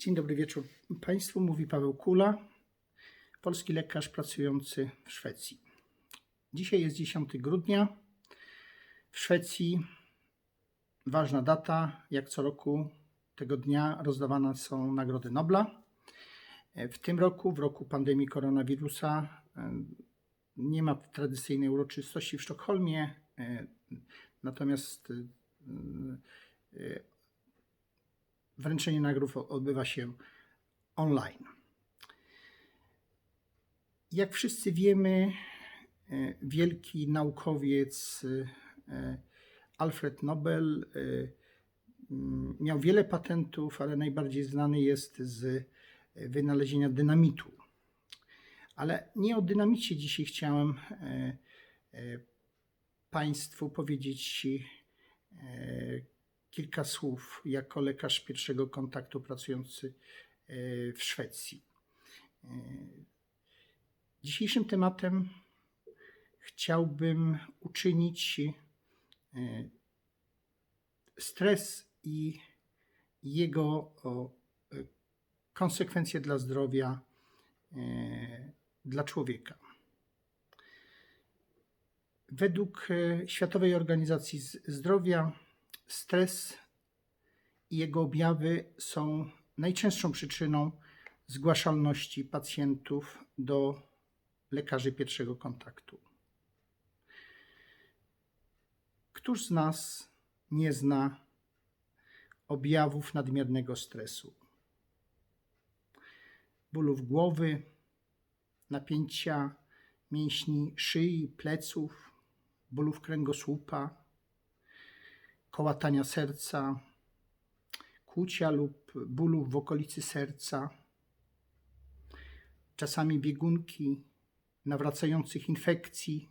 Dzień dobry wieczór Państwu. Mówi Paweł Kula, polski lekarz pracujący w Szwecji. Dzisiaj jest 10 grudnia. W Szwecji ważna data. Jak co roku tego dnia rozdawane są nagrody Nobla. W tym roku, w roku pandemii koronawirusa, nie ma tradycyjnej uroczystości w Sztokholmie, natomiast wręczenie nagród odbywa się online. Jak wszyscy wiemy, e, wielki naukowiec e, Alfred Nobel e, m, miał wiele patentów, ale najbardziej znany jest z wynalezienia dynamitu. Ale nie o dynamicie dzisiaj chciałem Państwu powiedzieć kilka słów jako lekarz pierwszego kontaktu pracujący e, w Szwecji. E, Dzisiejszym tematem chciałbym uczynić e, stres i jego konsekwencje dla zdrowia dla człowieka. Według Światowej Organizacji Zdrowia stres i jego objawy są najczęstszą przyczyną zgłaszalności pacjentów do lekarzy pierwszego kontaktu. Któż z nas nie zna objawów nadmiernego stresu? Bólów głowy, napięcia mięśni szyi, pleców, bólów kręgosłupa, kołatania serca, kłucia lub bólów w okolicy serca, czasami biegunki, nawracających infekcji,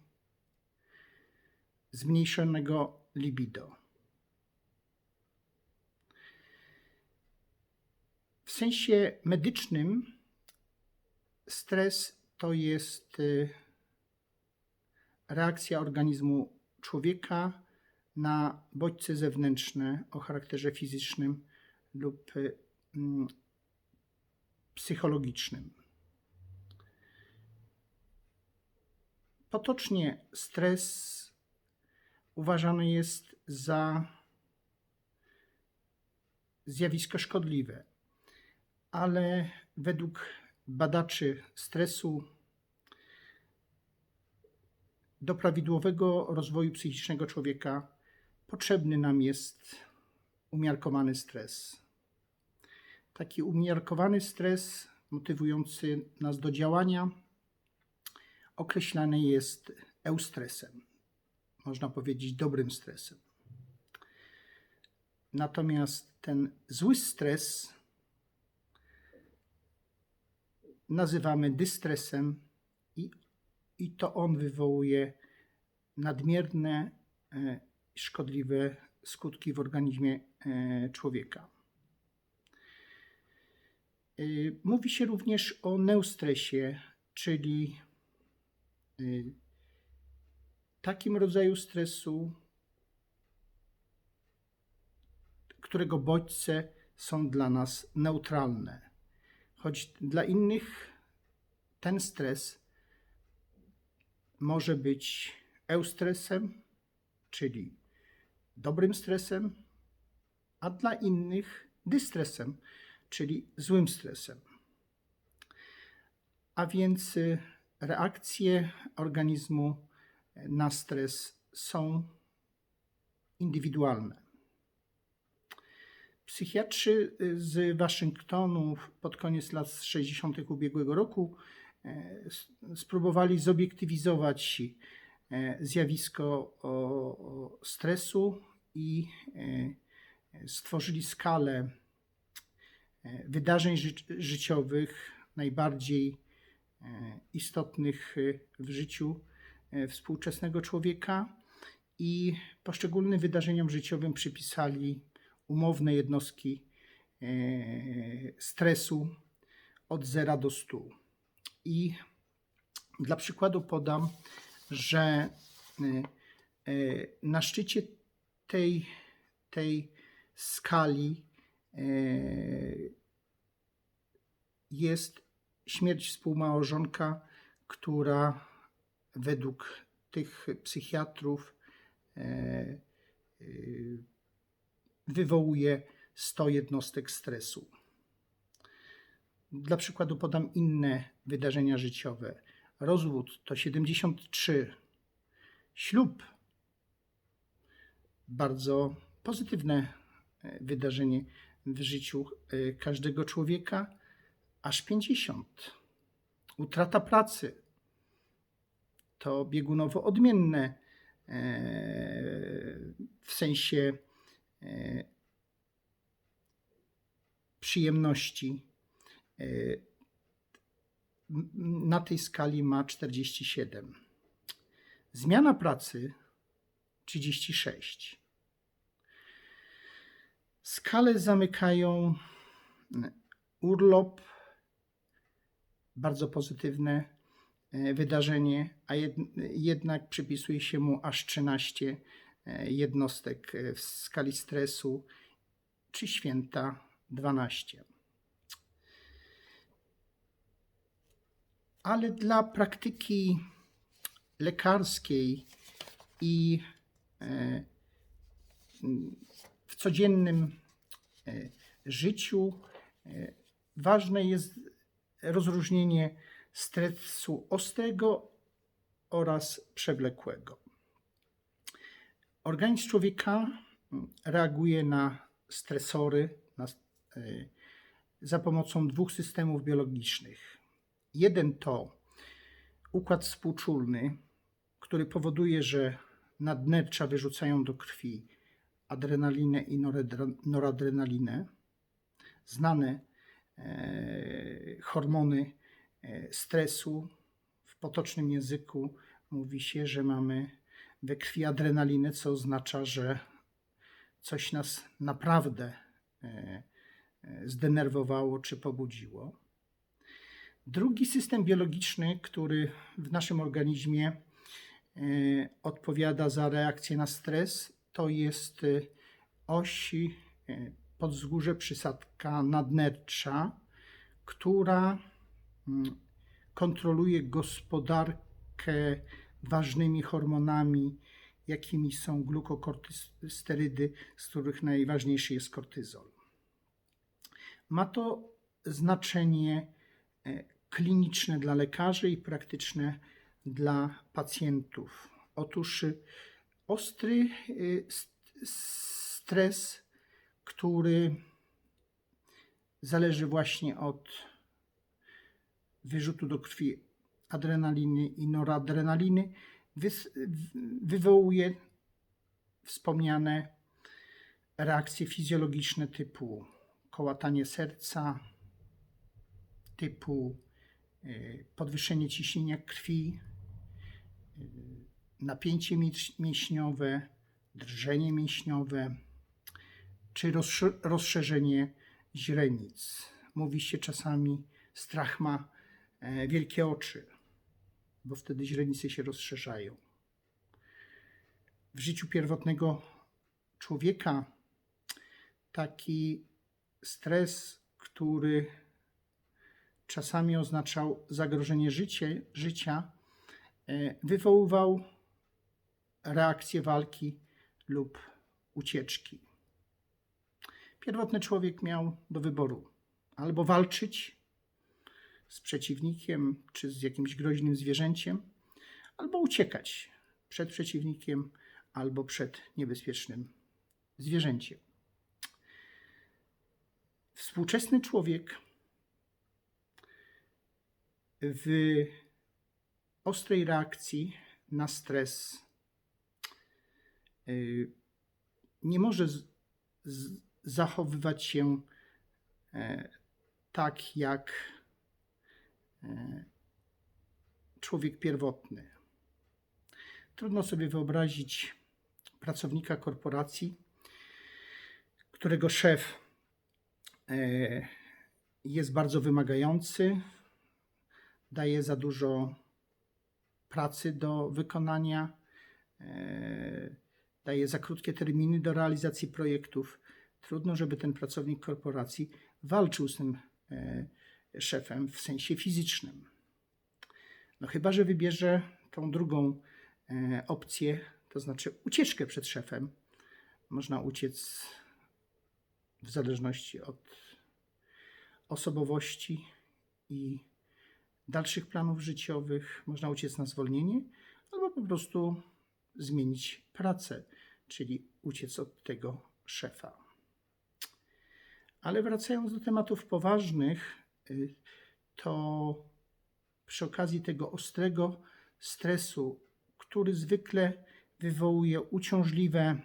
zmniejszonego libido. W sensie medycznym stres to jest y, reakcja organizmu człowieka na bodźce zewnętrzne o charakterze fizycznym lub mm, psychologicznym. Potocznie stres uważany jest za zjawisko szkodliwe, ale według badaczy stresu do prawidłowego rozwoju psychicznego człowieka potrzebny nam jest umiarkowany stres. Taki umiarkowany stres motywujący nas do działania określany jest eustresem. Można powiedzieć dobrym stresem. Natomiast ten zły stres nazywamy dystresem i, i to on wywołuje nadmierne, szkodliwe skutki w organizmie e, człowieka. E, Mówi się również o neustresie, czyli e, takim rodzaju stresu, którego bodźce są dla nas neutralne. Choć dla innych ten stres może być eustresem, czyli dobrym stresem, a dla innych dystresem, czyli złym stresem. A więc y, reakcje organizmu na stres są indywidualne. Psychiatrzy y, z Waszyngtonu pod koniec lat 60. ubiegłego roku e, spróbowali zobiektywizować e, zjawisko stresu i e, stworzyli skalę e, wydarzeń ży- życiowych najbardziej e, istotnych w życiu współczesnego człowieka i poszczególnym wydarzeniom życiowym przypisali umowne jednostki stresu od 0 do 100. I dla przykładu podam, że na szczycie tej, tej skali e, jest śmierć współmałżonka, która według tych psychiatrów e, e, wywołuje 100 jednostek stresu. Dla przykładu podam inne wydarzenia życiowe. Rozwód to 73. Ślub bardzo pozytywne e, wydarzenie w życiu e, każdego człowieka, aż 50. Utrata pracy to biegunowo odmienne e, w sensie przyjemności. Na tej skali ma 47. Zmiana pracy 36. Skalę zamykają urlop, bardzo pozytywne e, wydarzenie, a jednak przypisuje się mu aż 13 e, jednostek e, w skali stresu, czy święta 12. Ale dla praktyki lekarskiej i w codziennym życiu ważne jest rozróżnienie stresu ostrego oraz przewlekłego. Organizm człowieka reaguje na stresory na, za pomocą dwóch systemów biologicznych. Jeden to układ współczulny, który powoduje, że nadnercza wyrzucają do krwi adrenalinę i noradrenalinę, znane e, hormony e, stresu. W potocznym języku mówi się, że mamy we krwi adrenalinę, co oznacza, że coś nas naprawdę e, zdenerwowało czy pobudziło. Drugi system biologiczny, który w naszym organizmie odpowiada za reakcję na stres, to jest y, osi y, podzgórze przysadka nadnercza, która mm, kontroluje gospodarkę ważnymi hormonami, jakimi są glukokortysterydy, z których najważniejszy jest kortyzol. Ma to znaczenie e, kliniczne dla lekarzy i praktyczne dla pacjentów. Otóż y, ostry y, stres, który zależy właśnie od wyrzutu do krwi adrenaliny i noradrenaliny, wywołuje wspomniane reakcje fizjologiczne typu kołatanie serca, typu y, podwyższenie ciśnienia krwi, napięcie mięśniowe, drżenie mięśniowe czy rozszerzenie źrenic. Mówi się czasami, strach ma e, wielkie oczy, bo wtedy źrenice się rozszerzają. W życiu pierwotnego człowieka taki stres, który czasami oznaczał zagrożenie życie, życia, wywoływał reakcję walki lub ucieczki. Pierwotny człowiek miał do wyboru albo walczyć z przeciwnikiem czy z jakimś groźnym zwierzęciem, albo uciekać przed przeciwnikiem albo przed niebezpiecznym zwierzęciem. Współczesny człowiek w ostrej reakcji na stres Y, nie może z, z, zachowywać się e, tak jak e, człowiek pierwotny. Trudno sobie wyobrazić pracownika korporacji, którego szef e, jest bardzo wymagający, daje za dużo pracy do wykonania daje za krótkie terminy do realizacji projektów. Trudno, żeby ten pracownik korporacji walczył z tym e, szefem w sensie fizycznym. No chyba, że wybierze tą drugą e, opcję, to znaczy ucieczkę przed szefem. Można uciec w zależności od osobowości i dalszych planów życiowych. Można uciec na zwolnienie albo po prostu zmienić pracę, czyli uciec od tego szefa. Ale wracając do tematów poważnych, y, to przy okazji tego ostrego stresu, który zwykle wywołuje uciążliwe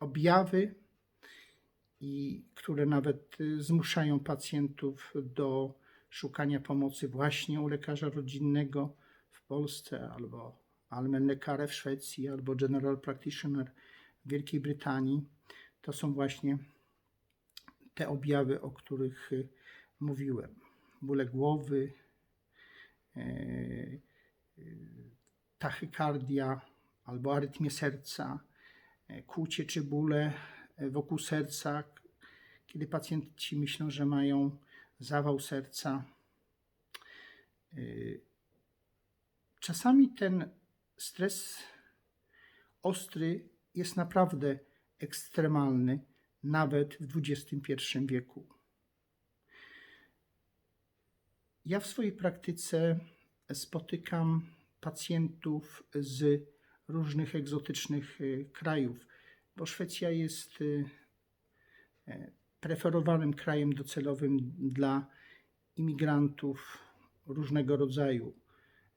objawy i które nawet y, zmuszają pacjentów do szukania pomocy właśnie u lekarza rodzinnego w Polsce albo Allmänläkare w Szwecji albo General Practitioner w Wielkiej Brytanii. To są właśnie te objawy, o których y, mówiłem. Bóle głowy, e, y, tachykardia albo arytmie serca, kłucie czy bóle wokół serca, kiedy pacjenci myślą, że mają zawał serca. Y, Czasami ten stres ostry jest naprawdę ekstremalny, nawet w XXI wieku. Ja w swojej praktyce spotykam pacjentów z różnych egzotycznych y, krajów, bo Szwecja jest y, preferowanym krajem docelowym dla imigrantów różnego rodzaju,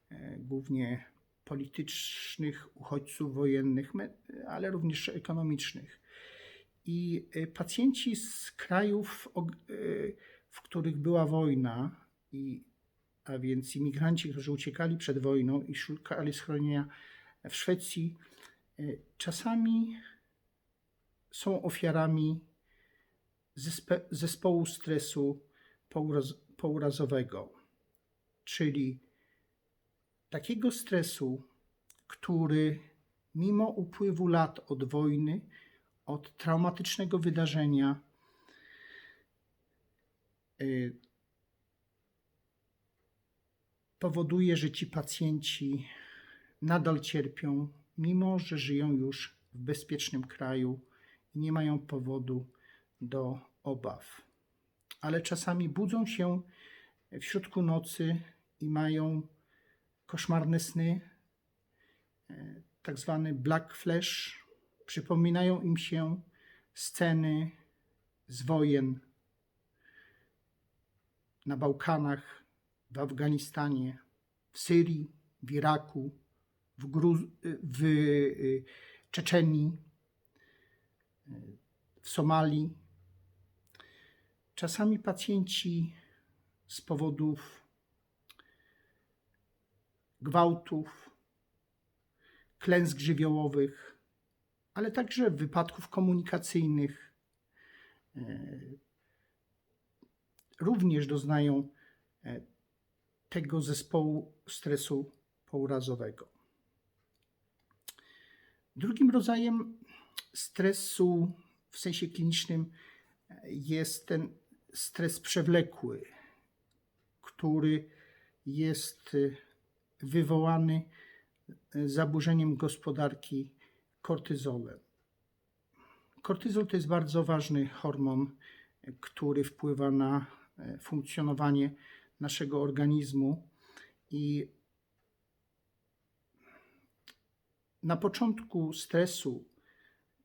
e, głównie politycznych, uchodźców wojennych, ale również ekonomicznych. I e, pacjenci z krajów, e, w których była wojna, i, a więc imigranci, którzy uciekali przed wojną i szukali schronienia w Szwecji, czasami są ofiarami zespołu stresu pouraz- pourazowego, czyli takiego stresu, który mimo upływu lat od wojny, od traumatycznego wydarzenia, y, powoduje, że ci pacjenci nadal cierpią, mimo że żyją już w bezpiecznym kraju i nie mają powodu do obaw. Ale czasami budzą się w środku nocy i mają koszmarne sny, e, tak zwany black flash. Przypominają im się sceny z wojen na Bałkanach, w Afganistanie, w Syrii, w Iraku, w, Gru- w y, Czeczenii, w Somalii. Czasami pacjenci z powodów gwałtów, klęsk żywiołowych, ale także wypadków komunikacyjnych, e, również doznają e, tego zespołu stresu pourazowego. Drugim rodzajem stresu w sensie klinicznym jest ten stres przewlekły, który jest y, wywołany y, zaburzeniem gospodarki kortyzolem. Kortyzol to jest bardzo ważny hormon, który wpływa na y, funkcjonowanie naszego organizmu i na początku stresu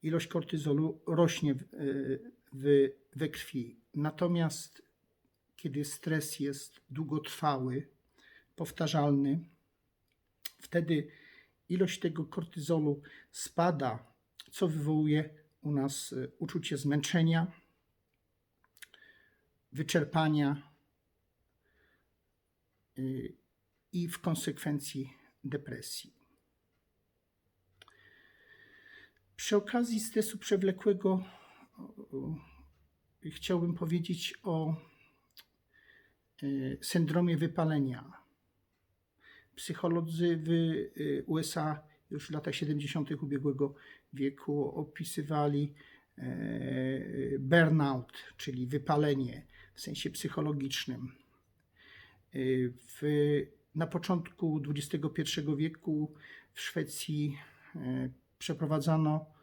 ilość kortyzolu rośnie w, we krwi. Natomiast kiedy stres jest długotrwały, powtarzalny, wtedy ilość tego kortyzolu spada, co wywołuje u nas e, uczucie zmęczenia, wyczerpania y, i w konsekwencji depresji. Przy okazji stresu przewlekłego chciałbym powiedzieć o y, syndromie wypalenia. Psycholodzy w y, USA już w latach 70. ubiegłego wieku opisywali e, burnout, czyli wypalenie w sensie psychologicznym. W, na początku XXI wieku w Szwecji e, przeprowadzano e,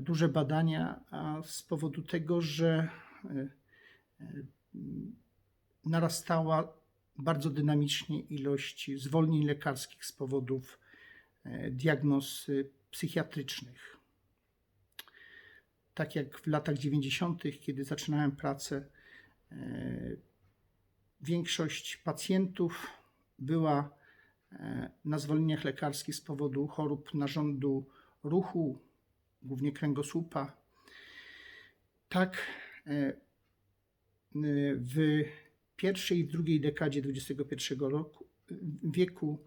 duże badania, z powodu tego, że e, e, narastała bardzo dynamicznie ilość zwolnień lekarskich z powodów e, diagnoz e, psychiatrycznych. Tak jak w latach 90., kiedy zaczynałem pracę, e, większość pacjentów była e, na zwolnieniach lekarskich z powodu chorób narządu ruchu, głównie kręgosłupa. Tak e, e, w pierwszej i drugiej dekadzie XXI roku, wieku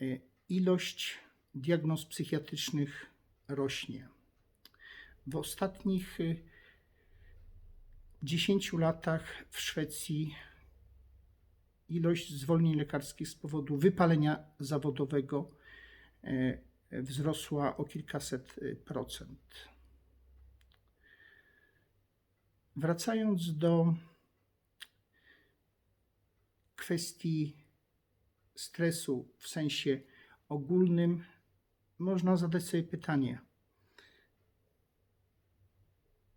e, ilość diagnoz psychiatrycznych rośnie. W ostatnich e, 10 latach w Szwecji ilość zwolnień lekarskich z powodu wypalenia zawodowego wzrosła o kilkaset e, procent. Wracając do kwestii stresu w sensie ogólnym, można zadać sobie pytanie: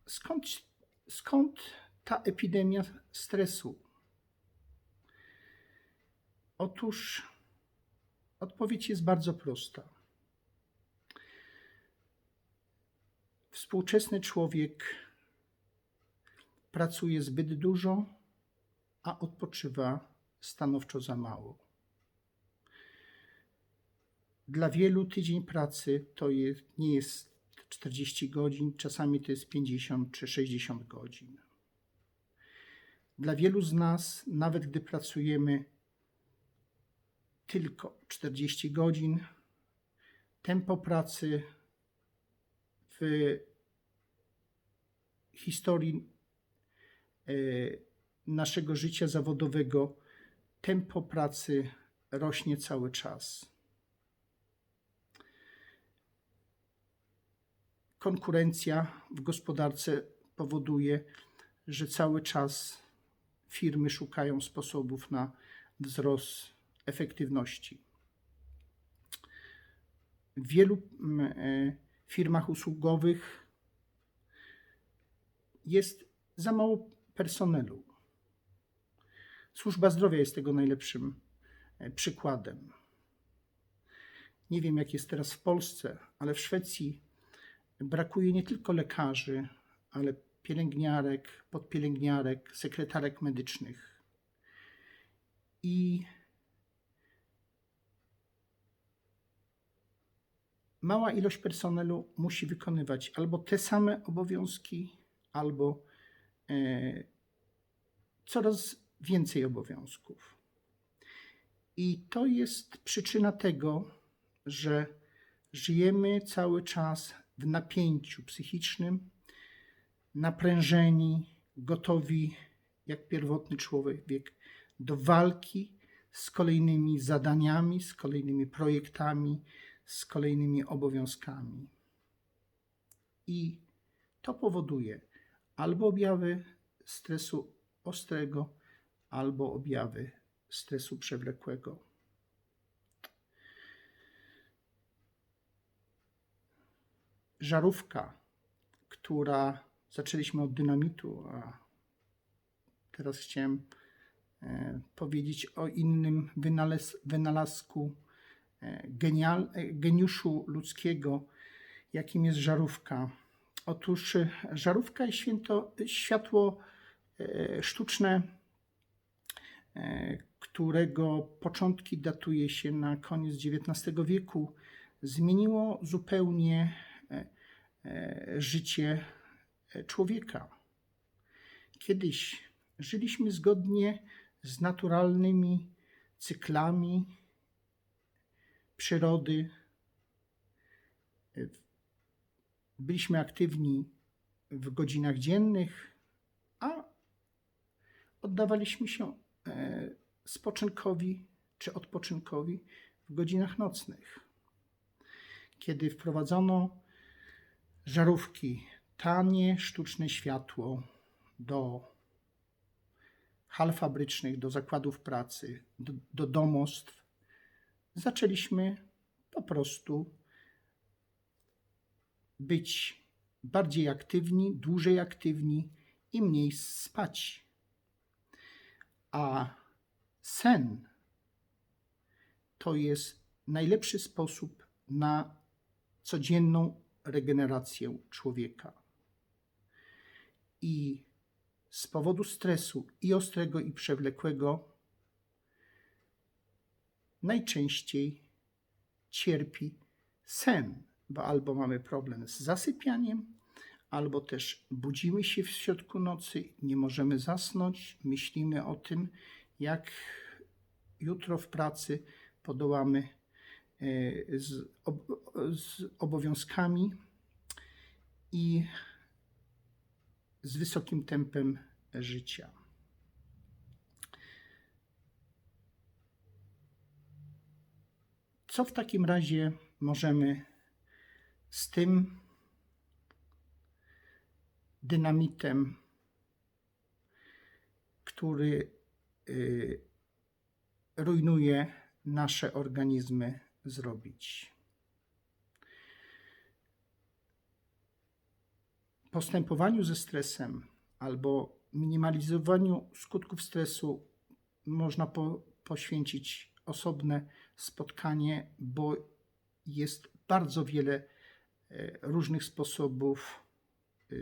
skąd, skąd ta epidemia stresu? Otóż odpowiedź jest bardzo prosta. Współczesny człowiek pracuje zbyt dużo, a odpoczywa stanowczo za mało. Dla wielu tydzień pracy to jest, nie jest 40 godzin, czasami to jest 50 czy 60 godzin. Dla wielu z nas, nawet gdy pracujemy tylko 40 godzin, tempo pracy w historii e, naszego życia zawodowego, tempo pracy rośnie cały czas. Konkurencja w gospodarce powoduje, że cały czas firmy szukają sposobów na wzrost efektywności. Wielu e, firmach usługowych jest za mało personelu. Służba zdrowia jest tego najlepszym e, przykładem. Nie wiem, jak jest teraz w Polsce, ale w Szwecji brakuje nie tylko lekarzy, ale pielęgniarek, podpielęgniarek, sekretarek medycznych. I mała ilość personelu musi wykonywać albo te same obowiązki, albo e, coraz więcej obowiązków. I to jest przyczyna tego, że żyjemy cały czas w napięciu psychicznym, naprężeni, gotowi jak pierwotny człowiek do walki z kolejnymi zadaniami, z kolejnymi projektami, z kolejnymi obowiązkami. I to powoduje albo objawy stresu ostrego, albo objawy stresu przewlekłego. Żarówka, która zaczęliśmy od dynamitu, a teraz chciałem e, powiedzieć o innym wynalaz, wynalazku genial, e, geniuszu ludzkiego, jakim jest żarówka. Otóż e, żarówka i święto, światło e, sztuczne, e, którego początki datuje się na koniec XIX wieku, zmieniło zupełnie życie człowieka. Kiedyś żyliśmy zgodnie z naturalnymi cyklami przyrody. E, Byliśmy aktywni w godzinach dziennych, a oddawaliśmy się e, spoczynkowi czy odpoczynkowi w godzinach nocnych. Kiedy wprowadzono żarówki, tanie sztuczne światło do hal fabrycznych, do zakładów pracy, do, do domostw, zaczęliśmy po prostu być bardziej aktywni, dłużej aktywni i mniej spać. A sen to jest najlepszy sposób na codzienną regenerację człowieka. I z powodu stresu i ostrego, i przewlekłego najczęściej cierpi sen, bo albo mamy problem z zasypianiem, albo też budzimy się w środku nocy, nie możemy zasnąć, myślimy o tym, jak jutro w pracy podołamy e, z, ob, z obowiązkami i z wysokim tempem życia. Co w takim razie możemy z tym dynamitem, który y, rujnuje nasze organizmy, zrobić? Postępowaniu ze stresem albo minimalizowaniu skutków stresu można po, poświęcić osobne spotkanie, bo jest bardzo wiele e, różnych sposobów e,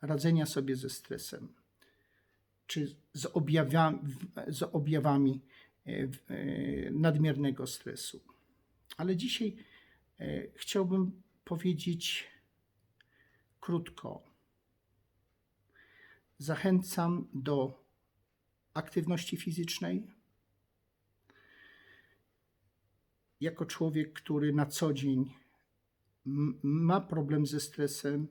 radzenia sobie ze stresem, czy z objawami, z objawami e, nadmiernego stresu. Ale dzisiaj chciałbym powiedzieć krótko. Zachęcam do aktywności fizycznej. Jako człowiek, który na co dzień ma problem ze stresem,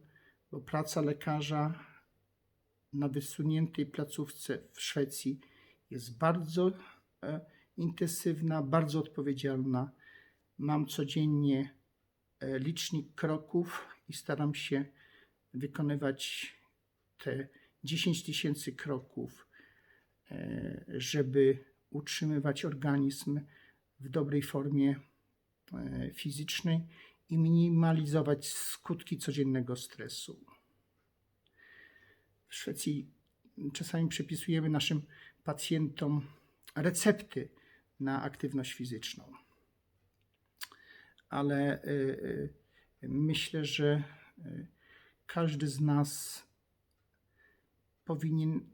bo praca lekarza na wysuniętej placówce w Szwecji jest bardzo e, intensywna, bardzo odpowiedzialna. Mam codziennie e, licznik kroków i staram się wykonywać te 10 tysięcy kroków, e, żeby utrzymywać organizm w dobrej formie e, fizycznej i minimalizować skutki codziennego stresu. W Szwecji czasami przepisujemy naszym pacjentom recepty na aktywność fizyczną. Ale e, myślę, że każdy z nas powinien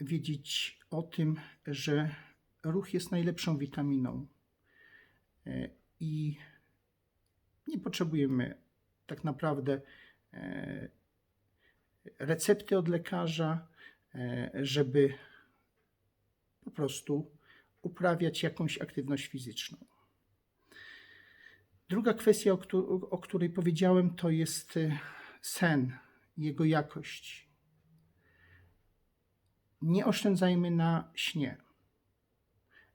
wiedzieć o tym, że ruch jest najlepszą witaminą e, i nie potrzebujemy tak naprawdę e, recepty od lekarza, e, żeby po prostu uprawiać jakąś aktywność fizyczną. Druga kwestia, o, której powiedziałem, to jest sen, jego jakość nie oszczędzajmy na śnie.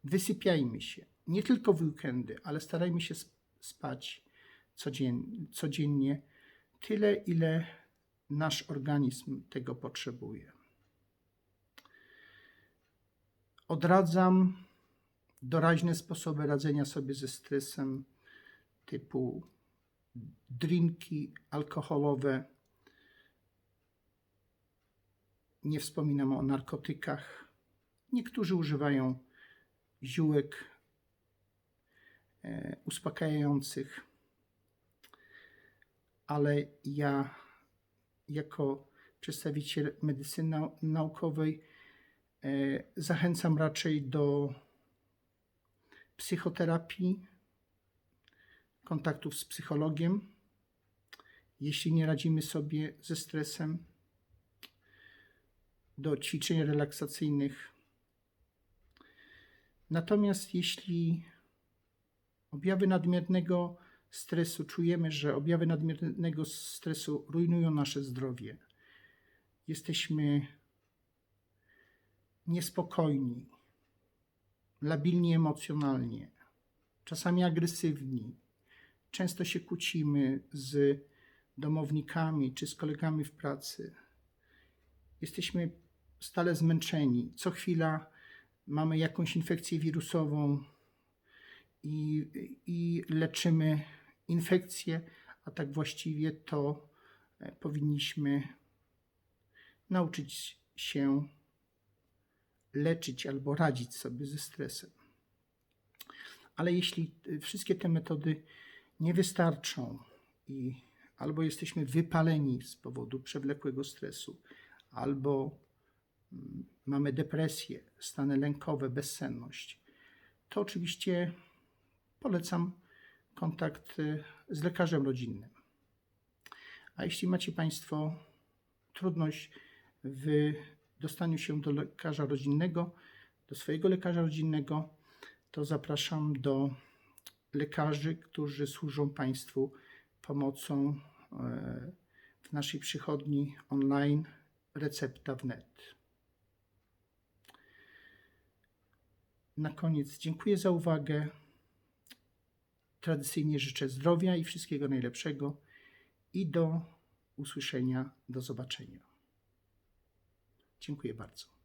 Wysypiajmy się. Nie tylko w weekendy, ale starajmy się spać codziennie, tyle, ile nasz organizm tego potrzebuje. Odradzam doraźne sposoby radzenia sobie ze stresem typu drinki alkoholowe, Nie wspominam o narkotykach. Niektórzy używają ziółek uspokajających, ale ja, jako przedstawiciel medycyny naukowej, e, zachęcam raczej do psychoterapii, kontaktów z psychologiem. Jeśli nie radzimy sobie ze stresem, do ćwiczeń relaksacyjnych. Natomiast jeśli objawy nadmiernego stresu, czujemy, że objawy nadmiernego stresu rujnują nasze zdrowie, jesteśmy niespokojni, labilni emocjonalnie, czasami agresywni, często się kłócimy z domownikami czy z kolegami w pracy. Jesteśmy stale zmęczeni. Co chwila mamy jakąś infekcję wirusową i, i leczymy infekcję, a tak właściwie to e, powinniśmy nauczyć się leczyć albo radzić sobie ze stresem. Ale jeśli y, wszystkie te metody nie wystarczą i albo jesteśmy wypaleni z powodu przewlekłego stresu, albo mm, mamy depresję, stany lękowe, bezsenność, to oczywiście polecam kontakt y, z lekarzem rodzinnym. A jeśli macie Państwo trudność w dostaniu się do lekarza rodzinnego, do swojego lekarza rodzinnego, to zapraszam do lekarzy, którzy służą Państwu pomocą e, w naszej przychodni online recepta wnet. Na koniec dziękuję za uwagę. Tradycyjnie życzę zdrowia i wszystkiego najlepszego i do usłyszenia, do zobaczenia. Dziękuję bardzo.